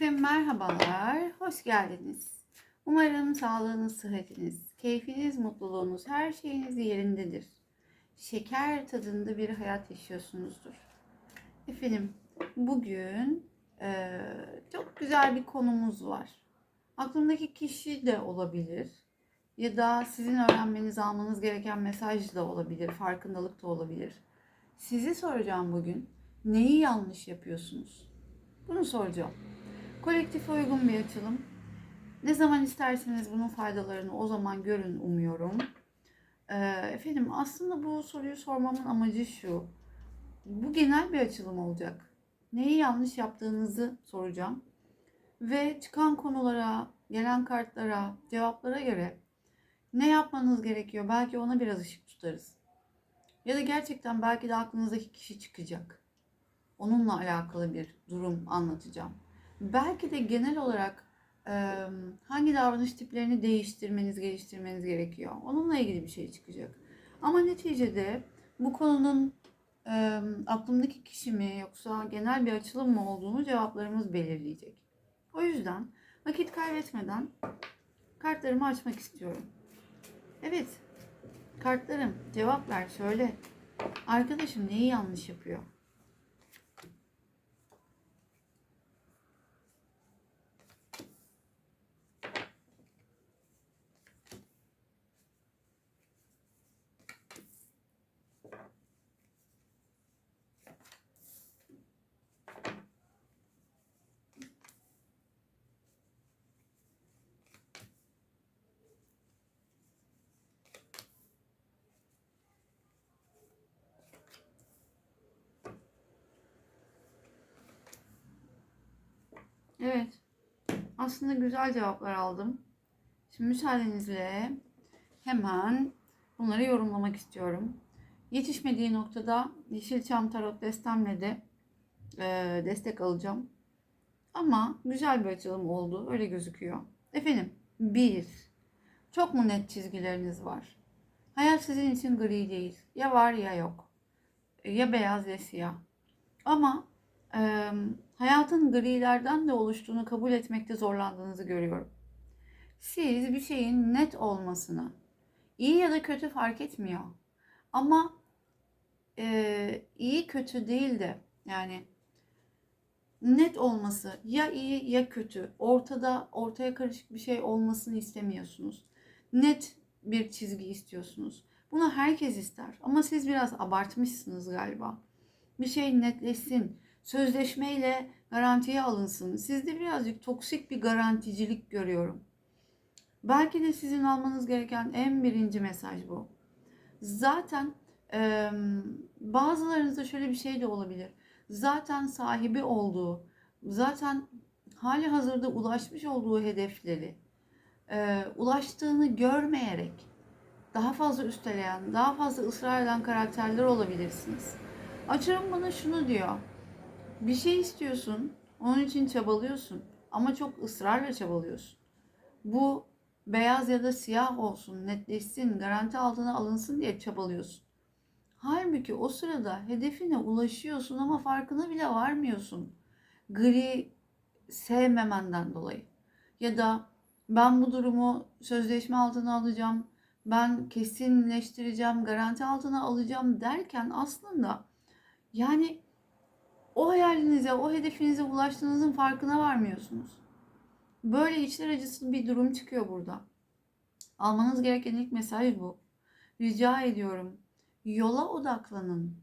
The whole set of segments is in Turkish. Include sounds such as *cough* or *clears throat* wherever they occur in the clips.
Efendim merhabalar, hoş geldiniz. Umarım sağlığınız, sıhhatiniz, keyfiniz, mutluluğunuz, her şeyiniz yerindedir. Şeker tadında bir hayat yaşıyorsunuzdur. Efendim, bugün eee, çok güzel bir konumuz var. Aklımdaki kişi de olabilir. Ya da sizin öğrenmeniz, almanız gereken mesaj da olabilir, farkındalık da olabilir. Sizi soracağım bugün. Neyi yanlış yapıyorsunuz? Bunu soracağım. Kolektife uygun bir açılım. Ne zaman isterseniz bunun faydalarını o zaman görün umuyorum. Ee, efendim aslında bu soruyu sormamın amacı şu. Bu genel bir açılım olacak. Neyi yanlış yaptığınızı soracağım. Ve çıkan konulara, gelen kartlara, cevaplara göre ne yapmanız gerekiyor? Belki ona biraz ışık tutarız. Ya da gerçekten belki de aklınızdaki kişi çıkacak. Onunla alakalı bir durum anlatacağım. Belki de genel olarak e, hangi davranış tiplerini değiştirmeniz, geliştirmeniz gerekiyor. Onunla ilgili bir şey çıkacak. Ama neticede bu konunun e, aklımdaki kişi mi yoksa genel bir açılım mı olduğunu cevaplarımız belirleyecek. O yüzden vakit kaybetmeden kartlarımı açmak istiyorum. Evet, kartlarım cevap ver söyle. Arkadaşım neyi yanlış yapıyor? Evet. Aslında güzel cevaplar aldım. Şimdi müsaadenizle hemen bunları yorumlamak istiyorum. Yetişmediği noktada Yeşilçam Tarot destemle de e, destek alacağım. Ama güzel bir açılım oldu. Öyle gözüküyor. Efendim, bir. Çok mu net çizgileriniz var? Hayat sizin için gri değil. Ya var ya yok. Ya beyaz ya siyah. Ama e, hayatın grilerden de oluştuğunu kabul etmekte zorlandığınızı görüyorum. Siz bir şeyin net olmasını, iyi ya da kötü fark etmiyor. Ama e, iyi kötü değil de yani net olması ya iyi ya kötü ortada ortaya karışık bir şey olmasını istemiyorsunuz. Net bir çizgi istiyorsunuz. Bunu herkes ister ama siz biraz abartmışsınız galiba. Bir şey netleşsin, sözleşmeyle garantiye alınsın. Sizde birazcık toksik bir garanticilik görüyorum. Belki de sizin almanız gereken en birinci mesaj bu. Zaten e, bazılarınızda şöyle bir şey de olabilir. Zaten sahibi olduğu, zaten hali hazırda ulaşmış olduğu hedefleri e, ulaştığını görmeyerek daha fazla üsteleyen, daha fazla ısrar eden karakterler olabilirsiniz. Açarım bana şunu diyor. Bir şey istiyorsun, onun için çabalıyorsun ama çok ısrarla çabalıyorsun. Bu beyaz ya da siyah olsun, netleşsin, garanti altına alınsın diye çabalıyorsun. Halbuki o sırada hedefine ulaşıyorsun ama farkına bile varmıyorsun. Gri sevmemenden dolayı. Ya da ben bu durumu sözleşme altına alacağım, ben kesinleştireceğim, garanti altına alacağım derken aslında yani o hayalinize, o hedefinize ulaştığınızın farkına varmıyorsunuz. Böyle içler acısı bir durum çıkıyor burada. Almanız gereken ilk mesaj bu. Rica ediyorum yola odaklanın.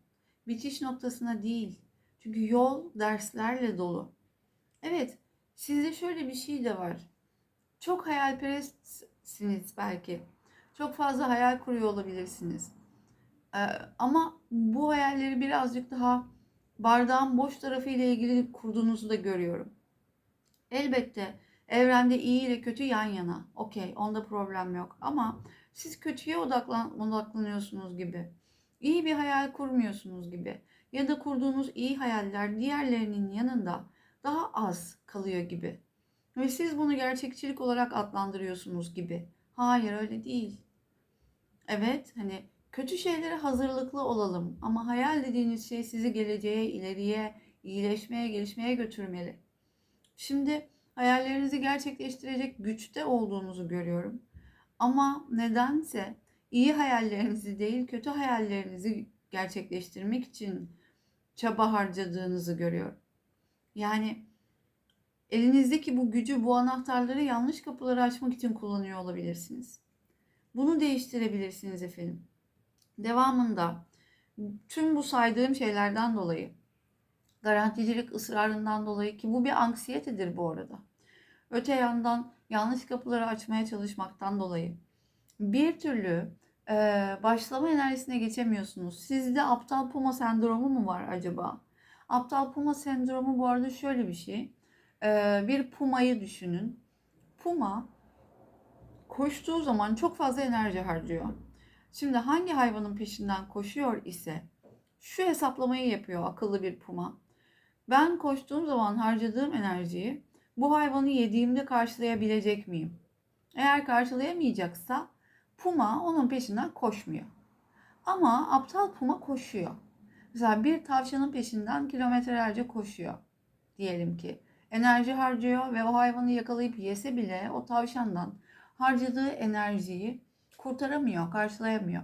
Bitiş noktasına değil. Çünkü yol derslerle dolu. Evet, sizde şöyle bir şey de var. Çok hayalperestsiniz belki. Çok fazla hayal kuruyor olabilirsiniz. Ee, ama bu hayalleri birazcık daha bardağın boş tarafı ile ilgili kurduğunuzu da görüyorum. Elbette evrende iyi ile kötü yan yana. Okey, onda problem yok. Ama siz kötüye odaklan, odaklanıyorsunuz gibi. İyi bir hayal kurmuyorsunuz gibi. Ya da kurduğunuz iyi hayaller diğerlerinin yanında daha az kalıyor gibi. Ve siz bunu gerçekçilik olarak adlandırıyorsunuz gibi. Hayır öyle değil. Evet hani kötü şeylere hazırlıklı olalım ama hayal dediğiniz şey sizi geleceğe, ileriye, iyileşmeye, gelişmeye götürmeli. Şimdi hayallerinizi gerçekleştirecek güçte olduğunuzu görüyorum. Ama nedense iyi hayallerinizi değil kötü hayallerinizi gerçekleştirmek için çaba harcadığınızı görüyorum. Yani elinizdeki bu gücü, bu anahtarları yanlış kapıları açmak için kullanıyor olabilirsiniz. Bunu değiştirebilirsiniz efendim. Devamında tüm bu saydığım şeylerden dolayı, garanticilik ısrarından dolayı ki bu bir anksiyetedir bu arada. Öte yandan yanlış kapıları açmaya çalışmaktan dolayı bir türlü e, başlama enerjisine geçemiyorsunuz. Sizde aptal puma sendromu mu var acaba? Aptal puma sendromu bu arada şöyle bir şey. E, bir pumayı düşünün. Puma koştuğu zaman çok fazla enerji harcıyor. Şimdi hangi hayvanın peşinden koşuyor ise şu hesaplamayı yapıyor akıllı bir puma. Ben koştuğum zaman harcadığım enerjiyi bu hayvanı yediğimde karşılayabilecek miyim? Eğer karşılayamayacaksa puma onun peşinden koşmuyor. Ama aptal puma koşuyor. Mesela bir tavşanın peşinden kilometrelerce koşuyor. Diyelim ki enerji harcıyor ve o hayvanı yakalayıp yese bile o tavşandan harcadığı enerjiyi kurtaramıyor, karşılayamıyor.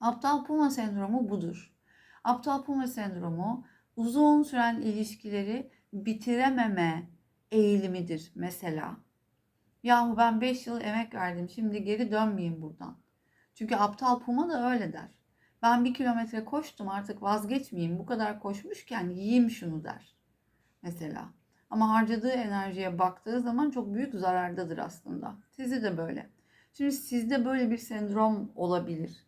Aptal puma sendromu budur. Aptal puma sendromu uzun süren ilişkileri bitirememe eğilimidir mesela. Yahu ben 5 yıl emek verdim şimdi geri dönmeyeyim buradan. Çünkü aptal puma da öyle der. Ben bir kilometre koştum artık vazgeçmeyeyim bu kadar koşmuşken yiyeyim şunu der. Mesela. Ama harcadığı enerjiye baktığı zaman çok büyük zarardadır aslında. Sizi de böyle. Şimdi sizde böyle bir sendrom olabilir.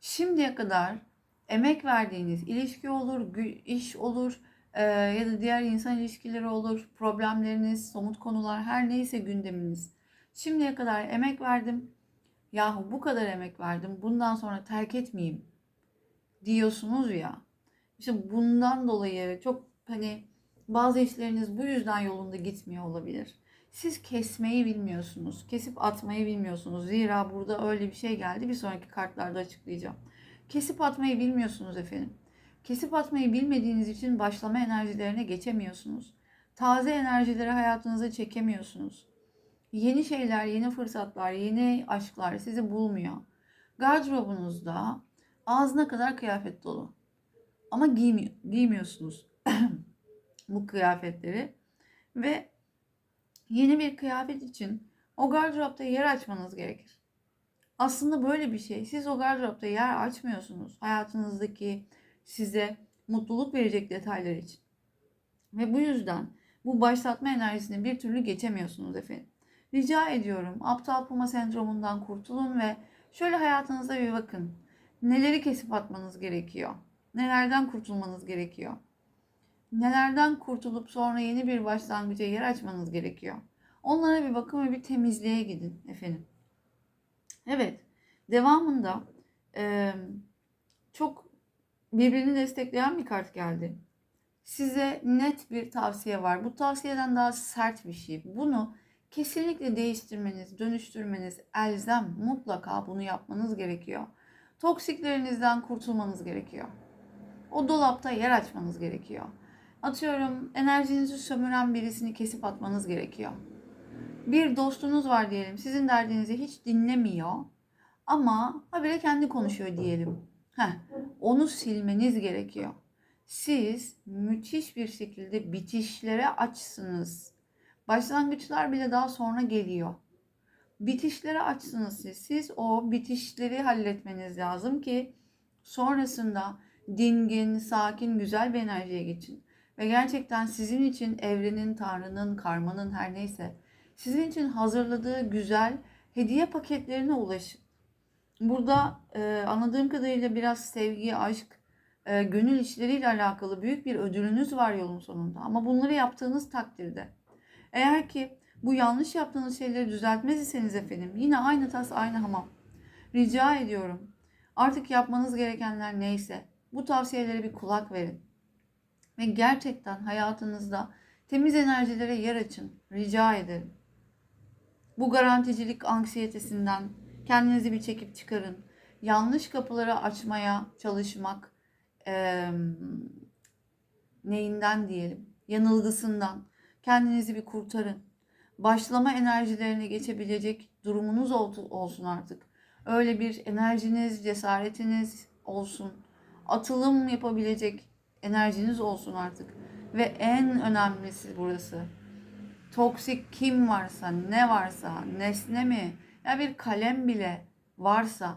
Şimdiye kadar emek verdiğiniz ilişki olur, iş olur e, ya da diğer insan ilişkileri olur, problemleriniz, somut konular her neyse gündeminiz. Şimdiye kadar emek verdim. Yahu bu kadar emek verdim. Bundan sonra terk etmeyeyim diyorsunuz ya. İşte bundan dolayı çok hani bazı işleriniz bu yüzden yolunda gitmiyor olabilir. Siz kesmeyi bilmiyorsunuz. Kesip atmayı bilmiyorsunuz. Zira burada öyle bir şey geldi. Bir sonraki kartlarda açıklayacağım. Kesip atmayı bilmiyorsunuz efendim. Kesip atmayı bilmediğiniz için başlama enerjilerine geçemiyorsunuz. Taze enerjileri hayatınıza çekemiyorsunuz. Yeni şeyler, yeni fırsatlar, yeni aşklar sizi bulmuyor. Gardırobunuzda ağzına kadar kıyafet dolu. Ama giymiyor, giymiyorsunuz *clears throat* bu kıyafetleri. Ve yeni bir kıyafet için o gardıropta yer açmanız gerekir. Aslında böyle bir şey. Siz o gardıropta yer açmıyorsunuz. Hayatınızdaki size mutluluk verecek detaylar için. Ve bu yüzden bu başlatma enerjisini bir türlü geçemiyorsunuz efendim. Rica ediyorum aptal puma sendromundan kurtulun ve şöyle hayatınıza bir bakın. Neleri kesip atmanız gerekiyor? Nelerden kurtulmanız gerekiyor? Nelerden kurtulup sonra yeni bir başlangıca yer açmanız gerekiyor? Onlara bir bakın ve bir temizliğe gidin efendim. Evet, devamında e, çok birbirini destekleyen bir kart geldi. Size net bir tavsiye var. Bu tavsiyeden daha sert bir şey. Bunu kesinlikle değiştirmeniz, dönüştürmeniz elzem. Mutlaka bunu yapmanız gerekiyor. Toksiklerinizden kurtulmanız gerekiyor. O dolapta yer açmanız gerekiyor. Atıyorum enerjinizi sömüren birisini kesip atmanız gerekiyor. Bir dostunuz var diyelim. Sizin derdinizi hiç dinlemiyor. Ama habire kendi konuşuyor diyelim. Heh, onu silmeniz gerekiyor. Siz müthiş bir şekilde bitişlere açsınız. Başlangıçlar bile daha sonra geliyor. Bitişlere açsınız siz. Siz o bitişleri halletmeniz lazım ki sonrasında dingin, sakin, güzel bir enerjiye geçin. Ve gerçekten sizin için evrenin, tanrının, karmanın her neyse sizin için hazırladığı güzel hediye paketlerine ulaşın. Burada e, anladığım kadarıyla biraz sevgi, aşk, e, gönül işleriyle alakalı büyük bir ödülünüz var yolun sonunda. Ama bunları yaptığınız takdirde eğer ki bu yanlış yaptığınız şeyleri düzeltmez iseniz efendim yine aynı tas aynı hamam. Rica ediyorum artık yapmanız gerekenler neyse bu tavsiyelere bir kulak verin. Ve gerçekten hayatınızda temiz enerjilere yer açın. Rica ederim. Bu garanticilik anksiyetesinden kendinizi bir çekip çıkarın. Yanlış kapıları açmaya çalışmak e, neyinden diyelim yanılgısından Kendinizi bir kurtarın. Başlama enerjilerine geçebilecek durumunuz ol- olsun artık. Öyle bir enerjiniz, cesaretiniz olsun. Atılım yapabilecek enerjiniz olsun artık. Ve en önemlisi burası. Toksik kim varsa, ne varsa, nesne mi, ya bir kalem bile varsa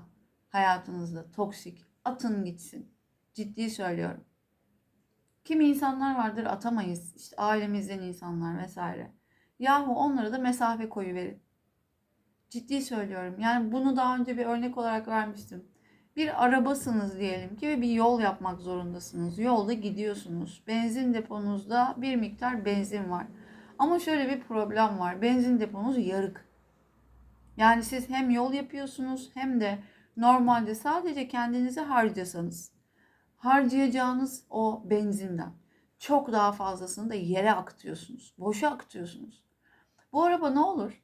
hayatınızda toksik, atın gitsin. Ciddi söylüyorum. Kimi insanlar vardır atamayız. İşte ailemizden insanlar vesaire. Yahu onlara da mesafe koyu verin. Ciddi söylüyorum. Yani bunu daha önce bir örnek olarak vermiştim. Bir arabasınız diyelim ki ve bir yol yapmak zorundasınız. Yolda gidiyorsunuz. Benzin deponuzda bir miktar benzin var. Ama şöyle bir problem var. Benzin deponuz yarık. Yani siz hem yol yapıyorsunuz hem de normalde sadece kendinizi harcasanız harcayacağınız o benzinden çok daha fazlasını da yere akıtıyorsunuz. Boşa akıtıyorsunuz. Bu araba ne olur?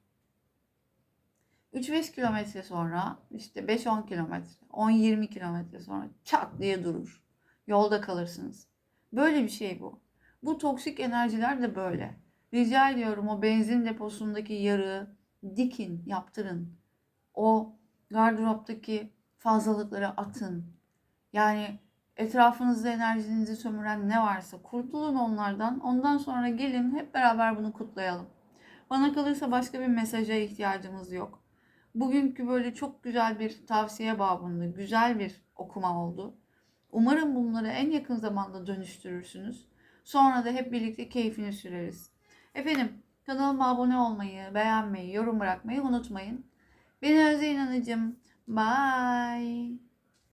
3-5 kilometre sonra işte 5-10 kilometre, 10-20 kilometre sonra çat diye durur. Yolda kalırsınız. Böyle bir şey bu. Bu toksik enerjiler de böyle. Rica ediyorum o benzin deposundaki yarığı dikin, yaptırın. O gardıroptaki fazlalıkları atın. Yani etrafınızda enerjinizi sömüren ne varsa kurtulun onlardan. Ondan sonra gelin hep beraber bunu kutlayalım. Bana kalırsa başka bir mesaja ihtiyacımız yok. Bugünkü böyle çok güzel bir tavsiye babında güzel bir okuma oldu. Umarım bunları en yakın zamanda dönüştürürsünüz. Sonra da hep birlikte keyfini süreriz. Efendim kanalıma abone olmayı, beğenmeyi, yorum bırakmayı unutmayın. Beni Özde İnanıcım. Bye.